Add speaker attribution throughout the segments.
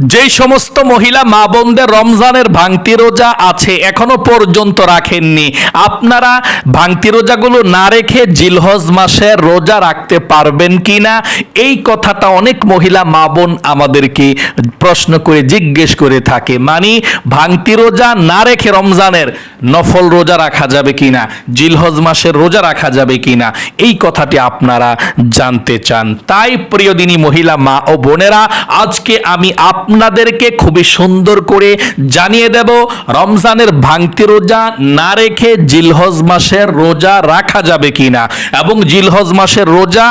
Speaker 1: যেই সমস্ত মহিলা মা বোনদের রমজানের ভাঙতি রোজা আছে, এখনও পর্যন্ত রাখেননি। আপনারা ভাঙতি রোজাগুলো না রেখে জিলহজ মাসের রোজা রাখতে পারবেন কিনা? এই কথাটা অনেক মহিলা মা বোন আমাদেরকে প্রশ্ন করে, জিজ্ঞেস করে থাকে। মানে ভাঙতি রোজা না রেখে রমজানের নফল রোজা রাখা যাবে কিনা? জিলহজ মাসের রোজা রাখা যাবে কিনা? এই কথাটি আপনারা জানতে চান। তাই প্রিয় দিনী মহিলা মা ও বোনেরা, আজকে আমি আপনাদেরকে খুবই সুন্দর করে জানিয়ে দেব, রমজানের ভাঙতি রোজা না রেখে জিলহজ মাসের রোজা রাখা যাবে কিনা? এবং জিলহজ মাসের রোজা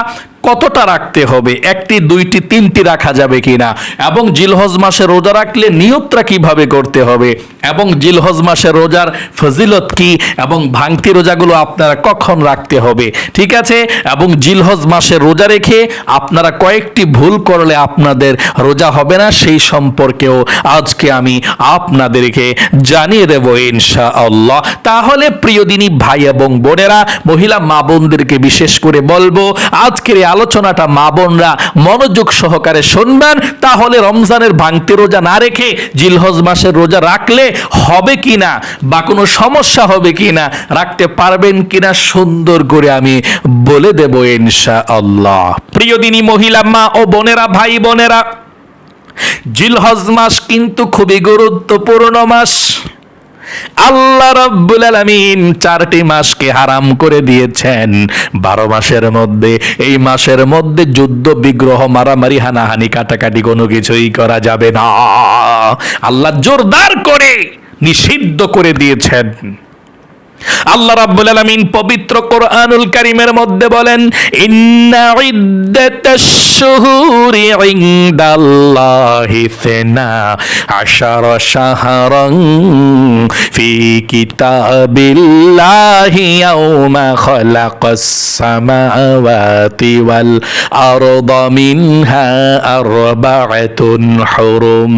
Speaker 1: কতটা রাখতে হবে? একটি, দুইটি, তিনটি রাখা যাবে কিনা? এবং জিলহজ মাসে রোজা রাখলে নিয়তটা কীভাবে করতে হবে? এবং জিলহজ মাসে রোজার ফজিলত কি? এবং ভাঙতি রোজাগুলো আপনারা কখন রাখতে হবে? ঠিক আছে? এবং জিলহজ মাসে রোজা রেখে আপনারা কয়েকটি ভুল করলে আপনাদের রোজা হবে না, সেই সম্পর্কেও আজকে আমি আপনাদেরকে জানিয়ে দেব ইনশা আল্লাহ তাহলে প্রিয় দিনী ভাই এবং বোনেরা, মহিলা মা বোনদেরকে বিশেষ করে বলব, আজকের এই আলোচনাটা মা বোনরা মনোযোগ সহকারে শুনবেন, তাহলে রমজানের ভাঙতি রোজা না রেখে জিলহজ মাসের রোজা রাখলে হবে কিনা বা কোনো সমস্যা হবে কিনা, রাখতে পারবেন কিনা সুন্দর করে আমি বলে দেব ইনশা আল্লাহ প্রিয় দিনী মহিলা মা ও বোনেরা, ভাই বোনেরা, জিলহজ মাস কিন্তু খুবই গুরুত্বপূর্ণ মাস। আল্লাহ রব্বুল আলামিন চারটি মাসকে হারাম করে দিয়েছেন। বারো মাসের মধ্যে, এই মাসের মধ্যে যুদ্ধ, বিগ্রহ, মারামারি, হানাহানি, কাটাকাটি কোনো কিছুই করা যাবে না। আল্লাহ জোরদার করে নিষিদ্ধ করে দিয়েছেন। আল্লাহ রাব্বুল আলামিন পবিত্র কোরআনুল কারীমের মধ্যে বলেন, ইন্না ইদ্দাতাশ শুহুরি ইনদাল্লাহি সিনা আশারা শাহরান ফি কিতাবিল্লাহি ইয়াউমা খালাকাস সামাওয়াতি ওয়াল আরদা মিনহা আরবাআতুন হুরুম।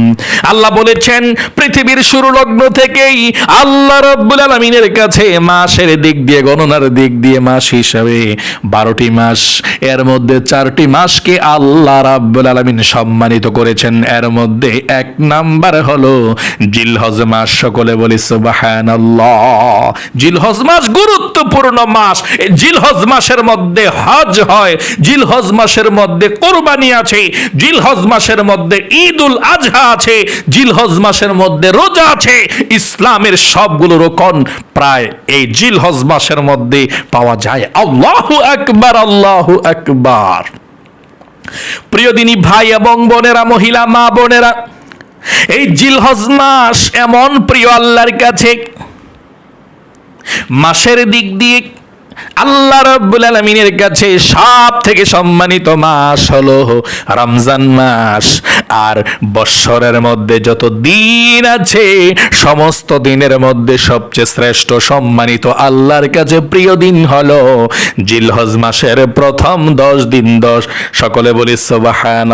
Speaker 1: আল্লাহ বলেছেন, পৃথিবীর শুরু লগ্ন থেকেই আল্লাহ রাব্বুল আলামিনের কাছে মাসের দিক দিয়ে, গণনার দিক দিয়ে মাস হিসাবে বারোটি মাস। এর মধ্যে চারটি মাসকে আল্লাহ রাব্বুল আলামিন সম্মানিত করেছেন। এর মধ্যে এক নাম্বার হলো জিলহজ মাস। সকলে বলি সুবহানাল্লাহ। জিলহজ মাস গুরুত্বপূর্ণ মাস। জিলহজ মাসের মধ্যে হজ হয়। জিলহজ মাসের মধ্যে কোরবানি আছে। জিলহজ মাসের মধ্যে ঈদ উল আজহা আছে। জিলহজ মাসের মধ্যে রোজা আছে। ইসলামের সবগুলো রোকন প্রায় এই জিলহজ মাসের মধ্যে পাওয়া যায়। আল্লাহ আকবার আল্লাহ আকবার। প্রিয় দিনী ভাই এবং বোনেরা, মহিলা মা বোনেরা, এই জিলহজ মাস এমন প্রিয় আল্লাহর কাছে। মাসের দিক দিয়ে আল্লাহ রব্বুল আলমিনের কাছে সব থেকে সম্মানিত মাস হলো রমজান মাস। আর বৎসরের মধ্যে যত দিন আছে, সমস্ত দিনের মধ্যে সবচেয়ে শ্রেষ্ঠ সম্মানিত আল্লাহর কাছে প্রিয় দিন হলো জিলহজ মাসের প্রথম দশ দিন দশ। সকলে বলি সোবাহান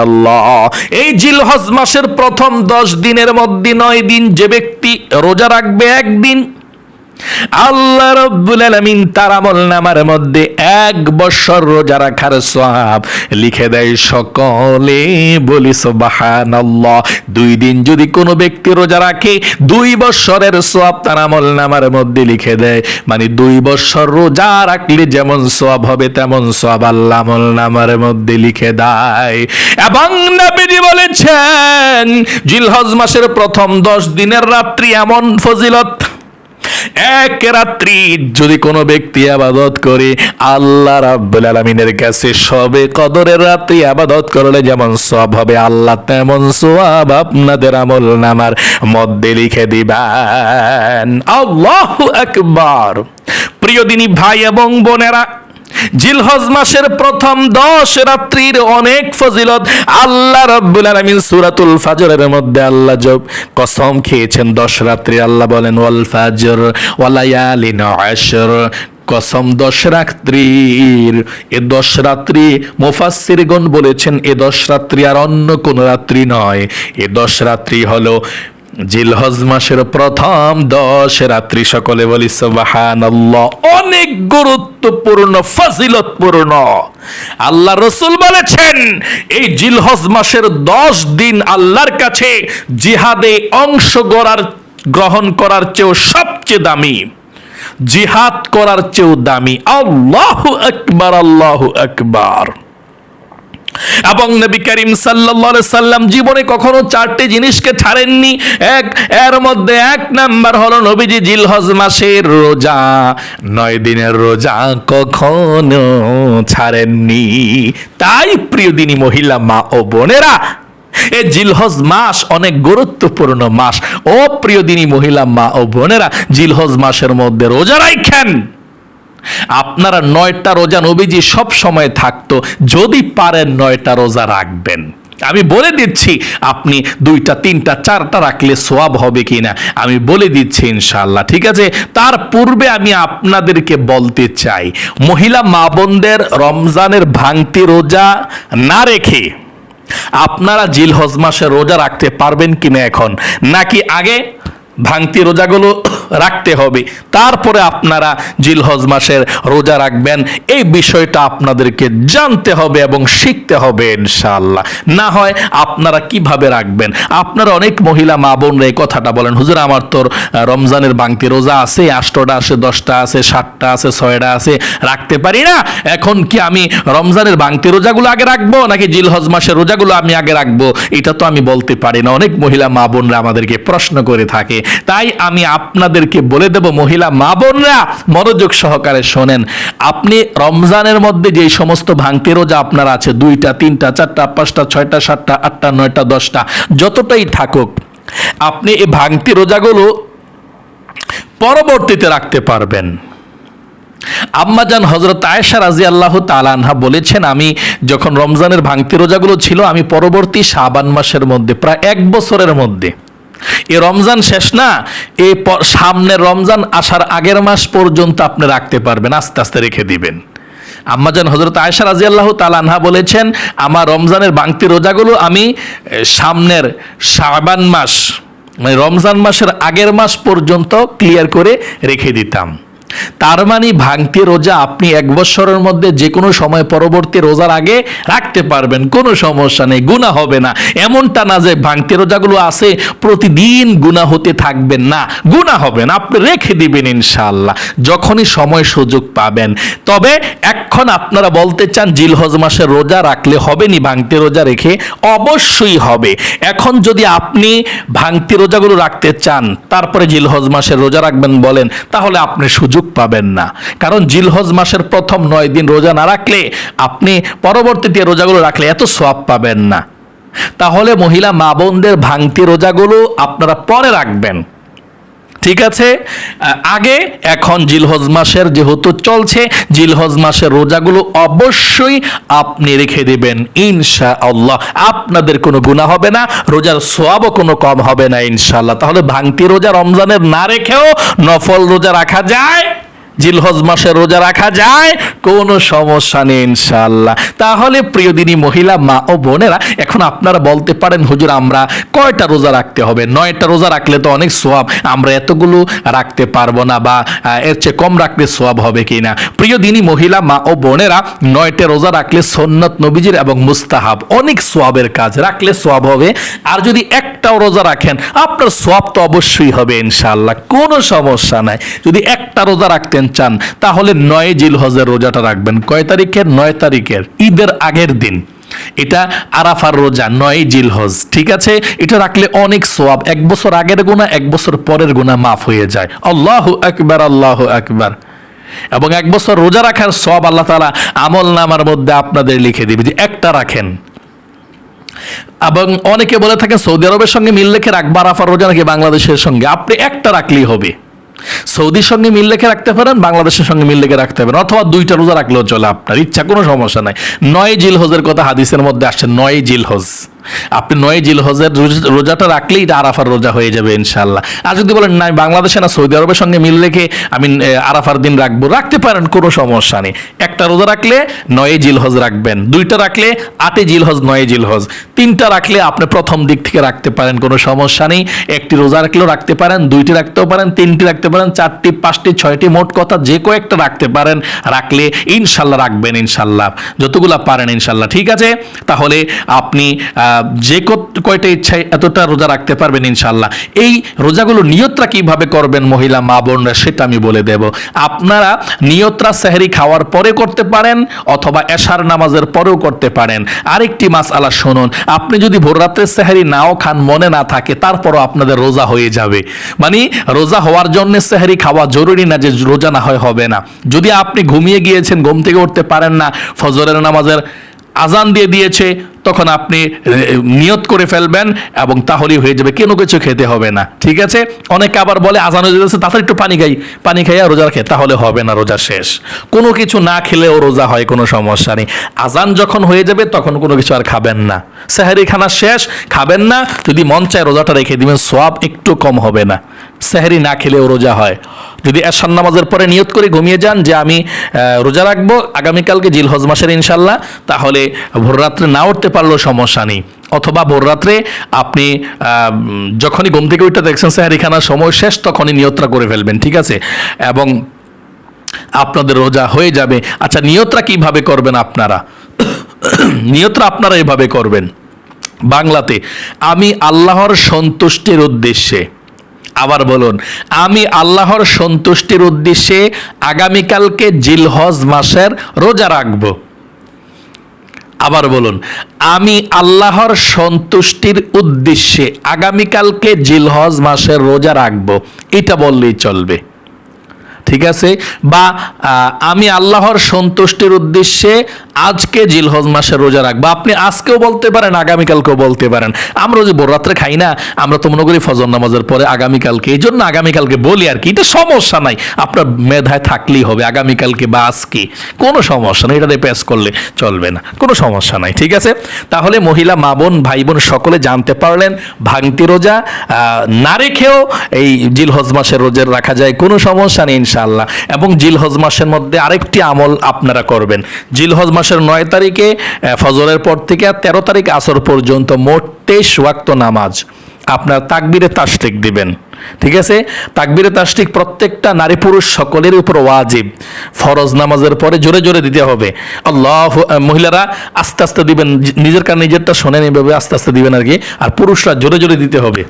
Speaker 1: এই জিলহজ মাসের প্রথম দশ দিনের মধ্যে নয় দিন যে ব্যক্তি রোজা রাখবে একদিন আল্লাহ রব্বুল আলামিন তার আমল নামার মধ্যে এক বছর রোজা রাখার সওয়াব লিখে দেয়, সকলে বলি সুবহানাল্লাহ। দুই দিন যদি কোনো ব্যক্তি রোজা রাখে, দুই বছরের তার আমল নামার মধ্যে লিখে দেয়। মানে দুই বছর রোজা রাখলে যেমন সওয়াব হবে, তেমন সওয়াব আল্লাহ আমল নামার মধ্যে লিখে দেয়। এবং নবীজি বলেছেন, জিলহজ মাসের প্রথম দশ দিনের রাত্রি এমন ফজিলত এক রাত্রি যদি কোনো ব্যক্তি আবাদত করে, আল্লাহ রাব্বুল আলামিনের কাছে সবে কদরের রাত্রি আবাদত করলে যেমন সব হবে, আল্লাহ তেমন সোয়াব আপনাদের আমল নামার মধ্যে লিখে দিবেন। আল্লাহু আকবার। প্রিয় দিনী ভাই এবং বোনেরা জিলহজ মাসের প্রথম দশ রাত্রির অনেক ফজিলত। আল্লাহ রব্বুল আলামিন সূরাতুল ফাজরের মধ্যে আল্লাহ জব কসম খেয়েছেন দশ রাত্রি। আল্লাহ বলেন, ওয়াল ফাজর ওয়ালায়ালিন আশর। কসম দশ রাত্রির। এ দশ রাত্রি মুফাসসিরগণ বলেছেন, এ দশ রাত্রি আর অন্য কোন রাত্রি নয়। এ দশ রাত্রি হলো জিলহজ মাসের প্রথম দশ রাত্রি সকলে বলি সুবাহান অনেক গুরুত্বপূর্ণ, ফজিলতপূর্ণ। আল্লাহ রসুল বলেছেন, এই জিলহজ মাসের দশ দিন আল্লাহর কাছে জিহাদে অংশ গড়ার, গ্রহণ করার চেয়েও সবচেয়ে দামি। জিহাদ করার চেয়েও দামি। আল্লাহ আকবার আল্লাহ আকবার। এবং নবী করিম সাল্লাল্লাহু সাল্লাম জীবনে কখনো চারটি জিনিসকে ছাড়েননি। এক, এর মধ্যে এক নাম্বার হলো নবীজি জিলহজ মাসের রোজা। নয় দিনের রোজা কখনো ছাড়েননি। তাই প্রিয় দিনী মহিলা, মা ও বোনেরা, এ জিলহজ মাস অনেক গুরুত্বপূর্ণ মাস। ও প্রিয় দিনী মহিলা, মা ও বোনেরা, জিলহজ মাসের মধ্যে রোজা রাখেন আপনারা নয়টা রোজা নবীজি সব সময় থাকতো, যদি পারেন নয়টা রোজা রাখবেন। আমি বলে দিচ্ছি, আপনি দুইটা, তিনটা, চারটা রাখলে সোয়াব হবে কিনা, আমি বলে দিচ্ছি ইনশাল্লাহ ঠিক আছে? তার পূর্বে আমি আপনাদেরকে বলতে চাই, মহিলা মা বোনদের রমজানের ভাঙতি রোজা না রেখে আপনারা জিলহজ মাসে রোজা রাখতে পারবেন কিনা এখন? নাকি আগে ভাঙতি রোজাগুলো রাখতে হবে। তারপরে আপনারা জিলহজ মাসের রোজা রাখবেন। এই বিষয়টা আপনাদেরকে জানতে হবে এবং শিখতে হবে ইনশাআল্লাহ। না হয় আপনারা কীভাবে রাখবেন? আপনারা অনেক মহিলা মা বোনরা এই কথাটা বলেন, হুজুর, আমার তোর রমজানের বাংতি রোজা আছে আটটা আছে, দশটা আছে, সাতটা আছে, ছয়টা আছে, রাখতে পারি না? এখন কি আমি রমজানের বাংতি রোজাগুলো আগে রাখব নাকি জিলহজ মাসের রোজাগুলো আমি আগে রাখব? এটা তো আমি বলতে পারি না। অনেক মহিলা মা বোনরা আমাদেরকে প্রশ্ন করে থাকে। তাই আমি আপনাদেরকে বলে দেব, মহিলা মা বোনরা, মনোযোগ সহকারে শোনেন। আপনি রমজানের মধ্যে যে সমস্ত ভাঙতি রোজা আপনার আছে, দুইটা, তিনটা, চারটা, পাঁচটা, ছয়টা, সাতটা, আটটা, নয়টা, দশটা, যতটাই থাকুক, আপনি এই ভাঙতি রোজাগুলো পরবর্তীতে রাখতে পারবেন। আম্মাজান হজরত আয়েশা রাজি আল্লাহ তালানহা বলেছেন, আমি যখন রমজানের ভাঙতি রোজাগুলো ছিল, আমি পরবর্তী শাবান মাসের মধ্যে, প্রায় এক বছরের মধ্যে এ রমজান শেষ না, এ সামনে রমজান আসার আগের মাস পর্যন্ত আপনি রাখতে পারবেন, আস্তে আস্তে রেখে দিবেন। আম্মাজান হজরত আয়সা রাজি আল্লাহ তালানহা বলেছেন, আমার রমজানের বাংতি রোজাগুলো আমি সামনের শাবান মাস মানে রমজান মাসের আগের মাস পর্যন্ত ক্লিয়ার করে রেখে দিতাম। তার মানে ভাঙতি রোজা আপনি এক বছরের মধ্যে যে কোনো সময় পরবর্তী রোজার আগে রাখতে পারবেন, কোনো সমস্যা নেই গুণা হবে না। এমনটা না যে ভাঙতি রোজাগুলো আছে, প্রতিদিন গুণা হতে থাকবেন না গুণা হবে না, আপনি রেখে দিবেন ইনশাআল্লাহ, যখনই সময় সুযোগ পাবেন। তবে এখন আপনারা বলতে চান, জিলহজ মাসের রোজা রাখলে হবে নি ভাঙতি রোজা রেখে? অবশ্যই হবে। এখন যদি আপনি ভাঙতি রোজাগুলো রাখতে চান, তারপরে জিলহজ মাসের রোজা রাখবেন বলেন, তাহলে আপনি সুযোগ পাবেন না। কারণ জিলহজ মাসের প্রথম নয় দিন রোজা না রাখলে আপনি পরবর্তীতে রোজাগুলো রাখলে এত সব পাবেন না। তাহলে মহিলা মা বোনদের ভাঙতি রোজাগুলো আপনারা পরে রাখবেন। ঠিক আছে? আগে, এখন জিলহজ মাসের যেহেতু চলছে, জিলহজ মাসের রোজাগুলো অবশ্যই আপনি রেখে দেবেন ইনশা আল্লাহ আপনাদের কোনো গুণা হবে না, রোজার সোয়াবও কোনো কম হবে না ইনশাল্লাহ তাহলে ভাঙতি রোজা রমজানের না রেখেও নফল রোজা রাখা যায়। জিলহজ মাসে রোজা রাখা যায়, কোনো সমস্যা নেই ইনশাল্লাহ তাহলে প্রিয় দিনী মহিলা, মা ও বোনেরা, এখন আপনারা বলতে পারেন, হুজুর, আমরা কয়টা রোজা রাখতে হবে? নয়টা রোজা রাখলে তো অনেক সোয়াব, আমরা এতগুলো রাখতে পারব না বা এর চেয়ে কম রাখলে সোয়াব হবে কিনা প্রিয় দিনী মহিলা, মা ও বোনেরা, নয়টা রোজা রাখলে সন্নত নবীজির এবং মুস্তাহাব অনেক সোয়াবের কাজ, রাখলে সোয়াব হবে। আর যদি একটাও রোজা রাখেন, আপনার সোয়াব তো অবশ্যই হবে ইনশাল্লাহ কোনো সমস্যা নাই। যদি একটা রোজা রাখতেন চান, তাহলে নয় জিল হজের রোজাটা রাখবেন। কয় তারিখের? নয় তারিখের। ঈদের আগের দিন। এটা আরাফার রোজা, নয় জিলহজ। ঠিক আছে? এটা রাখলে অনেক সোয়াব এক বছর আগের গুণা এক বছর পরের গুণা মাফ হয়ে যায়। আল্লাহ আকবার আল্লাহ আকবার। এবং এক বছর রোজা রাখার সব আল্লাহ তালা আমল নামার মধ্যে আপনাদের লিখে দিবে যে একটা রাখেন। এবং অনেকে বলে থাকে সৌদি আরবের সঙ্গে মিল রেখে রাখবা, আরাফার রোজা নাকি বাংলাদেশের সঙ্গে। আপনি একটা রাখলেই হবে। সৌদির সঙ্গে মিল রেখে রাখতে পারেন, বাংলাদেশের সঙ্গে মিল রেখে রাখতে পারেন, অথবা দুইটা রোজা রাখলেও চলে আপনার, ইচ্ছা কোনো সমস্যা নাই। নয় জিল হজের কথা হাদিসের মধ্যে আসছে, নয় জিল হজ আপনি নয় জিল হজের রোজাটা রাখলেই এটা আরাফার রোজা হয়ে যাবে ইনশাল্লাহ আর যদি বলেন, না, বাংলাদেশে না, সৌদি আরবের সঙ্গে মিল রেখে আমি আরাফার দিন রাখব, রাখতে পারেন, কোনো সমস্যা নেই। একটা রোজা রাখলে নয় জিল হজ রাখবেন, দুইটা রাখলে আটে জিল হজ নয় জিল হজ তিনটা রাখলে আপনি প্রথম দিক থেকে রাখতে পারেন, কোনো সমস্যা নেই। একটি রোজা রাখলেও রাখতে পারেন, দুইটি রাখতেও পারেন, তিনটি রাখতে পারেন, চারটি, পাঁচটি, ছয়টি, মোট কথা যে কয়েকটা রাখতে পারেন, রাখলে ইনশাল্লাহ রাখবেন ইনশাল্লাহ যতগুলা পারেন ইনশাল্লাহ ঠিক আছে? তাহলে আপনি যে কয়টা ইচ্ছায় এতটা রোজা রাখতে পারবেন ইনশাল্লাহ এই রোজাগুলো নিয়তরা কীভাবে করবেন মহিলা, মা বোনরা, সেটা আমি বলে দেব। আপনারা নিয়তরা সেহরি খাওয়ার পরে করতে পারেন অথবা এশার নামাজের পরেও করতে পারেন। আরেকটি মাস আলা শুনুন, আপনি যদি ভোর রাত্রে সেহরি নাও খান, মনে না থাকে, তারপরও আপনাদের রোজা হয়ে যাবে। মানে রোজা হওয়ার জন্য সেহরি খাওয়া জরুরি না যে রোজা না হয় হবে না। যদি আপনি ঘুমিয়ে গিয়েছেন, ঘুম থেকে উঠতে পারেন না, ফজরের নামাজের আজান দিয়ে দিয়েছে, তখন আপনি নিয়ত করে ফেলবেন এবং তাহলেই হয়ে যাবে, কোনো কিছু খেতে হবে না। ঠিক আছে? অনেকে আবার বলে আজান হয়ে যাচ্ছে তাড়াতাড়ি একটু পানি খাই, পানি খাইয়া রোজা রাখে, তাহলে হবে না, রোজা শেষ। কোনো কিছু না খেলেও রোজা হয়, কোনো সমস্যা নেই। আজান যখন হয়ে যাবে, তখন কোনো কিছু আর খাবেন না। সেহারি খানা শেষ, খাবেন না, যদি মন চায় রোজাটা রেখে দিবেন সোয়াব একটু কম হবে না। সেহারি না খেলেও রোজা হয়। যদি এশান নামাজের পরে নিয়ত করে ঘুমিয়ে যান যে আমি রোজা রাখব আগামীকালকে জিল হজ মাসের ইনশাল্লাহ তাহলে ভোররাত্রে না উঠতে পারলেও সমস্যা নেই। অথবা ভোররাত্রে আপনি যখনই ঘুম থেকে উঠতে দেখছেন স্যার খানার সময় শেষ, তখনই নিয়তটা করে ফেলবেন, ঠিক আছে? এবং আপনাদের রোজা হয়ে যাবে। আচ্ছা নিয়তরা কীভাবে করবেন আপনারা? নিয়তরা আপনারা এভাবে করবেন। বাংলাতে, আমি আল্লাহর সন্তুষ্টির উদ্দেশ্যে আবার বলুন, আমি আল্লাহর সন্তুষ্টির উদ্দেশ্যে আগামীকালকে জিলহজ মাসের রোজা রাখব। আবার বলুন, আমি আল্লাহর সন্তুষ্টির উদ্দেশ্যে আগামীকালকে জিলহজ মাসের রোজা রাখব। এটা বললেই চলবে। ঠিক আছে? বা আমি আল্লাহর সন্তুষ্টির উদ্দেশ্যে আজকে জিলহজ মাসের রোজা রাখব। আপনি আজকেও বলতে পারেন, আগামীকালকেও বলতে পারেন। আমরা যে ভোর রাত্রে খাই না, আমরা তো মনে করি ফজর নামাজের পরে আগামীকালকে, এই জন্য আগামীকালকে বলি আর কি, এটা সমস্যা নাই। আপনার মেধায় থাকলেই হবে, আগামীকালকে বা আজকে। কোনো সমস্যা নেই এটাতে পেশ করলে চলবে না, কোনো সমস্যা নাই, ঠিক আছে? তাহলে মহিলা, মা বোন, ভাই বোন সকলে জানতে পারলেন, ভাঙতি রোজা না রেখেও এই জিলহজ মাসের রোজের রাখা যায়, কোনো সমস্যা নেই ইনশাআল্লাহ। এবং জিলহজ মাসের মধ্যে আরেকটি আমল আপনারা করবেন। জিলহজ মাসের নয় তারিখে ফজরের পর থেকে তেরো তারিখ আসর পর্যন্ত মোট তেইশ ওয়াক্ত নামাজ। আপনার তাকবিরে তাস্তিক দিবেন। ঠিক আছে? তাকবিরে তাস্তিক প্রত্যেকটা নারী পুরুষ সকলের উপর ওয়াজিব। ফরজ নামাজের পরে জোরে জোরে দিতে হবে। আল্লাহ মহিলারা আস্তে আস্তে দিবেন, নিজের কার নিজেরটা শোনেন এইভাবে আস্তে আস্তে দিবেন আর কি। আর পুরুষরা জোরে জোরে দিতে হবে।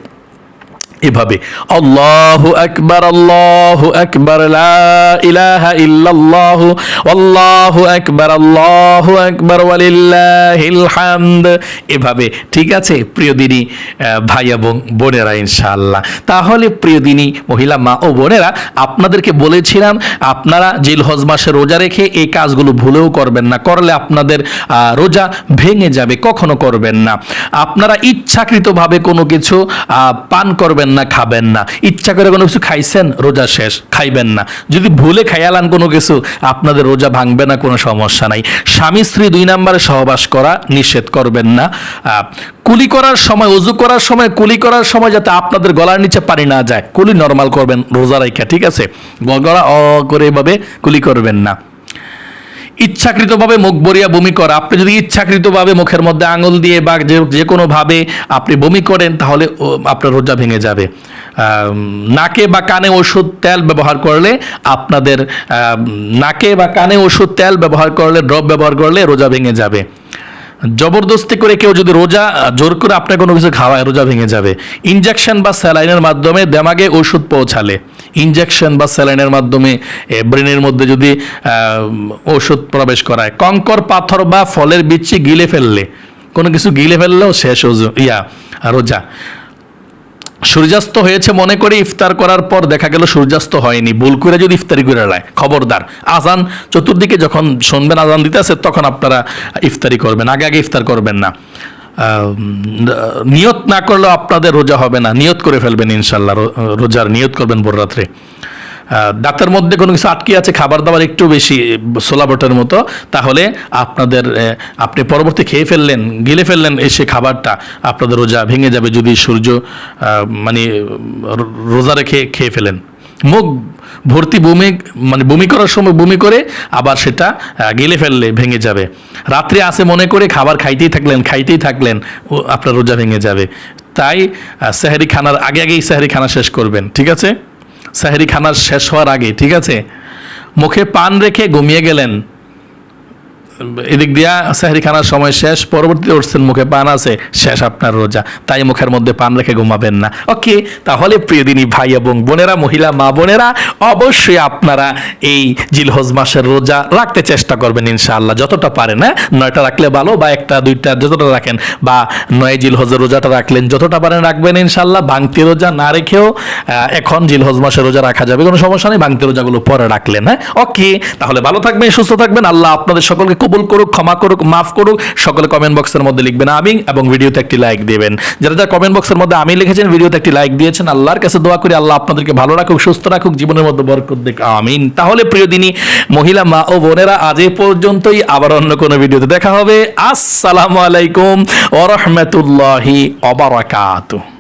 Speaker 1: এভাবে, আল্লাহ আকবার আল্লাহ আকবার ইলাহা ইল্লাল্লাহ, আল্লাহু আকবার আল্লাহু আকবার, ওয়ালিল্লাহিল হামদ। এভাবে, ঠিক আছে, প্রিয় দিনী ভাই এবং বোনেরা, ইনশাআল্লাহ। তাহলে, প্রিয় দিনী, মহিলা মা ও বোনেরা, আপনাদেরকে বলেছিলাম, আপনারা জিলহজ মাসে রোজা রেখে এই কাজগুলো ভুলেও করবেন না। করলে আপনাদের রোজা ভেঙে যাবে, কখনো করবেন না। আপনারা ইচ্ছাকৃতভাবে কোনো কিছু পান করবেন না, খাবেন না। ইচ্ছা করে কোনো কিছু খাইছেন, রোজা শেষ, খাইবেন না। যদি ভুলে খাইয়ালান কোনো কিছু, আপনাদের রোজা ভাঙবে না, কোনো সমস্যা নাই। স্বামী স্ত্রী দুই নম্বরে সহবাস করা নিষেধ করবেন না। কুলি করার সময়, উজু করার সময়, কুলি করার সময় যাতে আপনাদের গলার নিচে পানি না যায়। কুলি নর্মাল করবেন, রোজা রাইখা, ঠিক আছে? গলা অ করে এভাবে কুলি করবেন না। ইচ্ছাকৃতভাবে মুখ বরিয়া বমি করা। আপনি যদি ইচ্ছাকৃতভাবে মুখের মধ্যে আঙুল দিয়ে বা যে যে কোনোভাবে আপনি বমি করেন, তাহলে আপনার রোজা ভেঙে যাবে। নাকে বা কানে ওষুধ তেল ব্যবহার করলে আপনাদের নাকে বা কানে ওষুধ তেল ব্যবহার করলে, ড্রপ ব্যবহার করলে রোজা ভেঙে যাবে। জবরদস্তি করে কেউ যদি রোজা জোর করে আপনার কোনো কিছু খাওয়ায়, রোজা ভেঙে যাবে। ইনজেকশন বা স্যালাইনের মাধ্যমে দেমাগে ওষুধ পৌঁছালে। ইনজেকশন বা স্যালাইনের মাধ্যমে ব্রেনের মধ্যে যদি ওষুধ প্রবেশ করায়। কঙ্কর, পাথর বা ফলের বিচ্ছি গিলে ফেললে। কোনো কিছু গিলে ফেললেও শেষ ইয়া, রোজা। সূর্যাস্ত হয়েছে মনে করে ইফতার করার পর দেখা গেল সূর্যাস্ত হয়নি। ভুল করে যদি ইফতারি করে নেয়। খবরদার। আজান চতুর্দিকে যখন শুনবেন আজান দিতে আছে তখন আপনারা ইফতারি করবেন। আগে আগে ইফতার করবেন না। নিয়ত না করলেও আপনাদের রোজা হবে না। নিয়ত করে ফেলবেন ইনশাল্লাহ। রোজার নিয়ত করবেন ভোর রাত্রে দাঁতের মধ্যে কোনো কিছু আটকে আছে, খাবার দাবার একটু বেশি, সোলা বটের মতো, তাহলে আপনাদের আপনি পরবর্তী খেয়ে ফেললেন, গিলে ফেললেন এসে খাবারটা, আপনাদের রোজা ভেঙে যাবে যদি সূর্য মানে রোজা রেখে খেয়ে ফেলেন। মুখ ভর্তি বমি মানে বমি করার সময় বমি করে, আবার সেটা গেলে ফেললে ভেঙে যাবে। রাত্রে আসে মনে করে খাবার খাইতেই থাকলেন খাইতেই থাকলেন আপনার রোজা ভেঙে যাবে। তাই সেহরি খানার আগে আগেই সেহরি খানা শেষ করবেন, ঠিক আছে? সেহরি খানার শেষ হওয়ার আগে ঠিক আছে? মুখে পান রেখে ঘুমিয়ে গেলেন। এদিক দিয়া সেহরি খানার সময় শেষ, পরবর্তীতে উঠছেন, মুখে পান আছে, শেষ আপনার রোজা। তাই মুখের মধ্যে পান রেখে ঘুমাবেন না। ওকে, তাহলে প্রিয়দিনী ভাই এবং বোনেরা, মহিলা, মা বোনেরা, অবশ্যই আপনারা এই জিলহজ মাসের রোজা রাখতে চেষ্টা করবেন, ইনশাআল্লাহ। যতটা পারেন হ্যাঁ? নয়টা রাখলে ভালো, বা একটা, দুইটা, যতটা রাখেন, বা নয় জিলহজের রোজাটা রাখলেন, যতটা পারেন রাখবেন, ইনশাআল্লাহ। ভাঙতি রোজা না রেখেও এখন জিলহজ মাসের রোজা রাখা যাবে, কোনো সমস্যা নেই। ভাঙতি রোজাগুলো পরে রাখলেন হ্যাঁ? ওকে, তাহলে ভালো থাকবেন, সুস্থ থাকবেন। আল্লাহ আপনাদের সকলকে কবুল করুক, ক্ষমা করুক, মাফ করুক, সকলে কমেন্ট বক্সের মধ্যে লিখবেন আমি এবং ভিডিওতে একটি লাইক দিবেন। যারা যারা কমেন্ট বক্সের মধ্যে আমি লিখেছেন, ভিডিওতে একটি লাইক দিয়েছেন, আল্লাহর কাছে দোয়া করি, আল্লাহ আপনাদেরকে ভালো রাখুক, সুস্থ রাখুক, জীবনের মধ্যে বরকত দেখ আমিন। তাহলে প্রিয় দিনী, মহিলা, মা ও বোনেরা, আজ এ পর্যন্তই, আবার অন্য কোনো ভিডিওতে দেখা হবে। আসসালামু আলাইকুম ওরহমতুল্লাহি অবরাকাতুহ